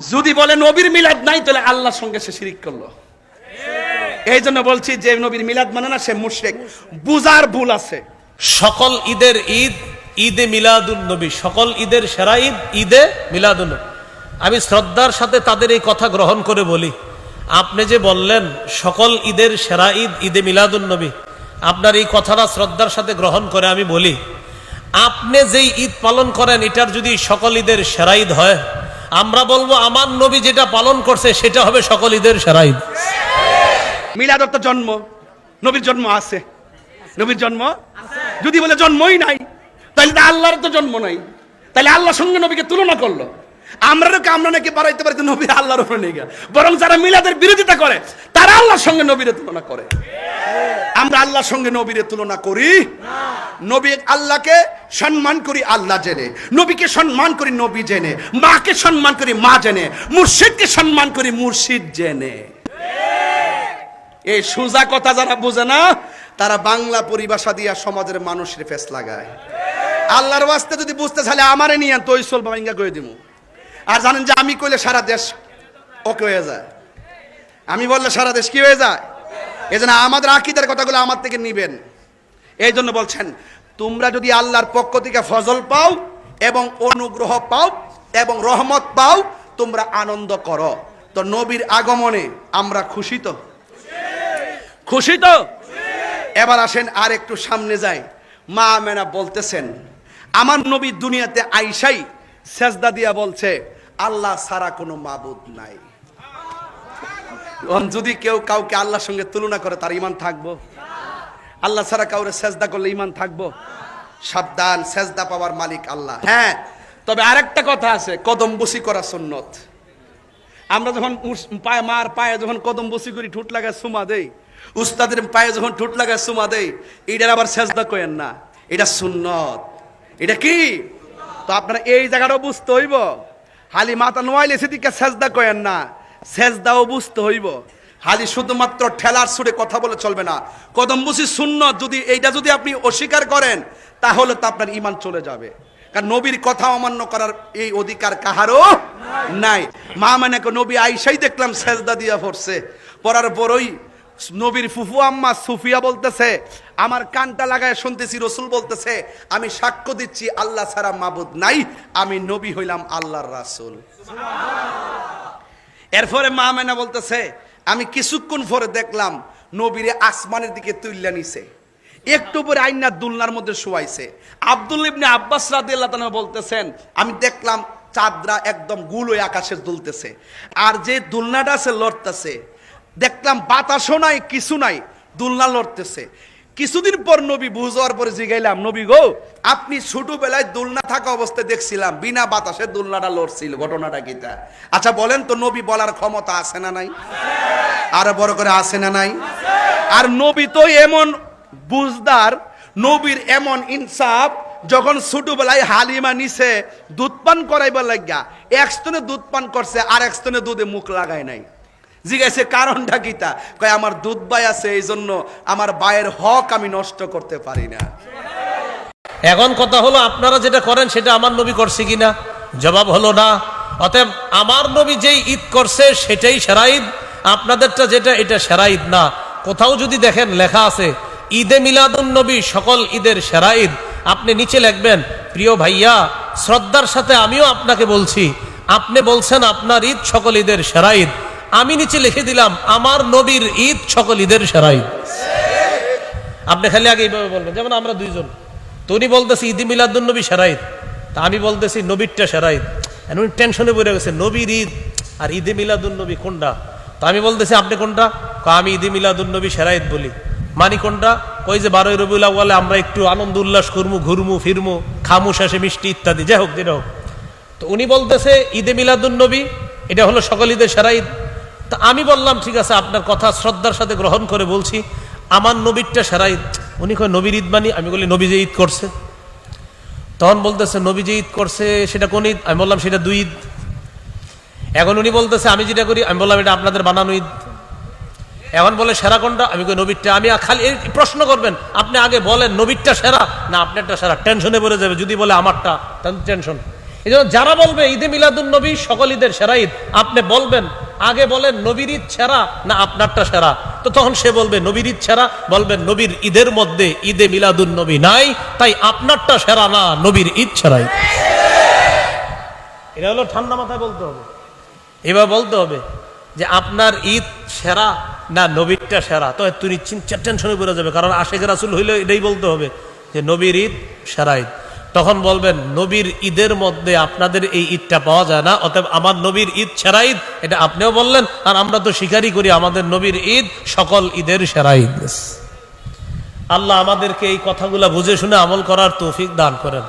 যদি বলে নবীর মিলাদ নাই, তাহলে আল্লাহর সঙ্গে সে শিরিক করল। এই জন্য বলছি যে নবীর মিলাদ মানে না, সে মুশরিক। বুজার ভুল আছে। সকল ঈদের ঈদ, ঈদে মিলাদুন নবী। সকল ঈদের সেরা ঈদ, ঈদে মিলাদুন আমি শ্রদ্ধার সাথে তাদের এই কথা গ্রহণ করে বলি। আপনি যে বললেন, সকল ঈদের সেরা ঈদ, ঈদে মিলাদুন নবী, আপনার এই কথাটা শ্রদ্ধার সাথে গ্রহণ করে আমি বলি। আপনি যেই ঈদ পালন করেন, এটার যদি সকল ঈদের সেরা ঈদ হয় আমরা বলব, আমার নবী যেটা পালন করছে, সেটা হবে সকল ঈদের সেরা ঈদ। মিলাদর তো জন্ম, নবীর জন্ম আছে। নবীর জন্ম? যদি বলে জন্মই নাই, তাহলে তো আল্লাহর তো জন্ম নাই। তাহলে আল্লাহর সঙ্গে নবীকে তুলনা করল। আমরা আমরা নাকি বাড়াইতে পারি নবী আল্লাহর উপরে নেই বরং যারা মিলাদের বিরোধিতা করে, তারা আল্লাহর সঙ্গে নবীরে তুলনা করে। আমরা আল্লাহর সঙ্গে নবীরে তুলনা করি। নবী আল্লাহকে সম্মান করি আল্লাহ জেনে। নবীকে সম্মান করি নবী জেনে। মাকে সম্মান করি মা জেনে। মুর্শিদকে সম্মান করি মুর্শিদ জেনে। এই সোজা কথা যারা বোঝে না, তারা বাংলা পরিভাষা দিয়া সমাজের মানুষের ফেস লাগায়। আল্লাহর ওয়াস্তে যদি বুঝতে চাইলে আমারে নিয়ে তৈ চল বাঙ্গা করে দিব আর জানেন যে আমি কইলে সারা দেশ ওকে হয়ে যায়। আমি বললে সারা দেশ কি হয়ে যায়? এই জন্য আমাদের আকিদের কথাগুলো আমার থেকে নিবেন। এই জন্য বলছেন তোমরা যদি আল্লাহর পক্ষ থেকে ফজল পাও এবং অনুগ্রহ পাও এবং রহমত পাও, তোমরা আনন্দ করো। তো নবীর আগমনে আমরা খুশি তো? খুশি তো? এবার আসেন আর একটু সামনে যাই। মা মেনা বলতেছেন, আমার নবী দুনিয়াতে আইসাই সেজদা দিয়া বলছে, আল্লাহ সারা কোনো মাবুদ নাই। যদি কেউ কাউকে আল্লাহর সঙ্গে তুলনা করে, তার ইমান থাকব? আল্লাহ ছাড়া কাউরে সেজদা করলে ইমান থাকব? সাবধান, সেজদা পাওয়ার মালিক আল্লাহ। হ্যাঁ তবে আরেকটা কথা আছে, কদম বসি করা সুন্নত। আমরা যখন পায়ে মার পায়ে যখন কদম বসি করি, ঠুট লাগায় সুমা দেই। উস্তাদের পায়ে যখন ঠুট লাগায় সুমা দেই এটার আবার সেজদা করেন না। এটা সুন্নত। এটা কি? তো আপনারা এই জায়গাটাও বুঝতে হইব। হালি মাথা নোয়াইলে সেদিকে সেজদা করেন না। সেজদাও বুঝতে হইব। হালি শুধুমাত্র ঠেলার সুরে কথা বলে চলবে না। কদম বসি সুন্নত যদি এইটা যদি আপনি অস্বীকার করেন তাহলে তো আপনার ইমান চলে যাবে। কারণ নবীর কথা অমান্য করার এই অধিকার কাহারও নাই। মা মানে নবী আইসাই দেখলাম সেজদা দিয়া পড়ছে। পড়ার পরই নবীর ফুফু আম্মা সুফিয়া বলতেছে আমার কানটা লাগায় শুনতেছি রসুল বলতেছে আমি সাক্ষ্য দিচ্ছি আল্লাহ ছাড়া মাবুদ নাই আমি নবী হইলাম আল্লাহর রাসুল। এরপরে মা মেনা বলতেছে আমি কিছুক্ষণ পরে দেখলাম নবীরে আসমানের দিকে তুইল্লা নিছে। একটু পরে আইনার দুলনার মধ্যে শোয়াইছে। আব্দুল ইবনে আব্বাস রাদিয়াল্লাহু তাআলা বলতেছেন, আমি দেখলাম চাঁদরা একদম গুল হয়ে আকাশে দুলতেছে। আর যে দুলনাটা আছে লড়তেছে, দেখলাম বাতাসও নাই, কিছু নাই, দুলনা লড়তেছে। কিছুদিন পর নবী বুঝ হওয়ার পরে জিগাইলাম, নবী গো, আপনি ছোটবেলায় দুলনা থাকা অবস্থায় দেখছিলাম, বিনা বাতাসে দুলনাটা লড়ছিল, ঘটনাটা কিটা? আচ্ছা বলেন তো নবী বলার ক্ষমতা আছে না নাই? আর বড় করে আছে না নাই? আর নবী তো এমন বুঝদার, নবীর এমন ইনসাফ, যখন ছোটবেলায় হালিমা নিছে দুধ পান করাইবার লাগিয়া, এক স্তনে দুধ পান করছে, আর এক স্তনে দুধে মুখ লাগায় নাই। জিজ্ঞাসা, কারণটা কিতা কয়, আমার দুধ বাই আছে এই জন্য আমার বায়ের হক আমি নষ্ট করতে পারি না। এখন কথা হলো, আপনারা যেটা করেন, সেটা আমার নবী করছে কিনা? জবাব হলো না। অতএব আমার নবী যেই ঈদ করছে, সেটাই সেরা ঈদ। আপনাদেরটা যেটা, এটা সেরা ঈদ না। কোথাও যদি দেখেন, লেখা আছে, ঈদে মিলাদুন নবী, সকল ঈদের সেরা ঈদ। আপনি নিচে লিখবেন, প্রিয় ভাইয়া, শ্রদ্ধার সাথে আমিও আপনাকে বলছি, আপনি বলছেন আপনার ঈদ সকল ঈদের সেরা ঈদ। আমি নিচে লিখে দিলাম, আমার নবীর ঈদ সকল ঈদের সেরা ঈদ আপনি খালি আগে এইভাবে বলবেন, যেমন আমরা দুইজন। তো উনি বলতেছি ঈদ মিলাদুন নবী তা আমি বলতেছি, নবীরটা এখন উনি টেনশনে পড়ে গেছে, নবীর ঈদ আর ঈদে মিলাদুন নবী কোনটা? তো আমি বলতেছি, আপনি কোনটা? আমি ঈদে মিলাদুন নবী সেরাইদ বলি। মানি কোনটা? কই যে বারোই রবিউল আউয়ালে আমরা একটু আনন্দ উল্লাস করমু, ঘুরমু, ফিরমু, খামু শেষে মিষ্টি ইত্যাদি। যাই হোক, যেটা হোক। তো উনি বলতেছে ঈদে মিলাদুন নবী এটা হলো সকল ঈদের সেরা ঈদ। তা আমি বললাম, ঠিক আছে, আপনার কথা শ্রদ্ধার সাথে গ্রহণ করে বলছি। আমার নবীরটা সেরা ঈদ উনি কয়, নবীর ঈদ মানি? আমি বলি, নবী যে ঈদ করছে। তখন বলতেছে, নবী যে ঈদ করছে, সেটা কোন ঈদ? আমি বললাম, সেটা দুই ঈদ। এখন উনি বলতেছে, আমি যেটা করি, আমি বললাম, এটা আপনাদের বানানো ঈদ। এখন বলে, সেরা কোনটা? আমি কই, নবীরটা। আমি খালি এই প্রশ্ন করবেন, আপনি আগে বলেন, নবীরটা সেরা? না, আপনারটা সেরা। টেনশনে পড়ে যাবে, যদি বলে আমারটা, তাহলে টেনশন। এই যারা বলবে, ঈদে মিলাদুন নবী, সকল ঈদের সেরা ঈদ। আপনি বলবেন আগে বলেন নবীর ঈদ সেরা না আপনারটা সেরা? তো তখন সে বলবে, নবীর ঈদ সেরা? বলবেন, নবীর ঈদের মধ্যে ঈদে মিলাদুন নবী নাই, তাই আপনারটা সেরা না, নবীর ঈদ ঈদ এটা হলো ঠান্ডা মাথায় বলতে হবে। এবার বলতে হবে যে আপনার ঈদ সেরা না নবীরটা সেরা? তো তুই চিন্তা টেনশনে পড়ে যাবে, কারণ আশেখ রাসুল হইলে এটাই বলতে হবে যে নবীর ঈদ সেরা ঈদ। তখন বলবেন, নবীর ঈদের মধ্যে আপনাদের এই ঈদটা পাওয়া যায় না, অতএব আমার নবীর ঈদ সেরা ঈদ। এটা আপনিও বললেন, আর আমরা তো স্বীকারই করি আমাদের নবীর ঈদ সকল ঈদের সেরা ঈদ। আল্লাহ আমাদেরকে এই কথাগুলো বুঝে শুনে আমল করার তৌফিক দান করেন।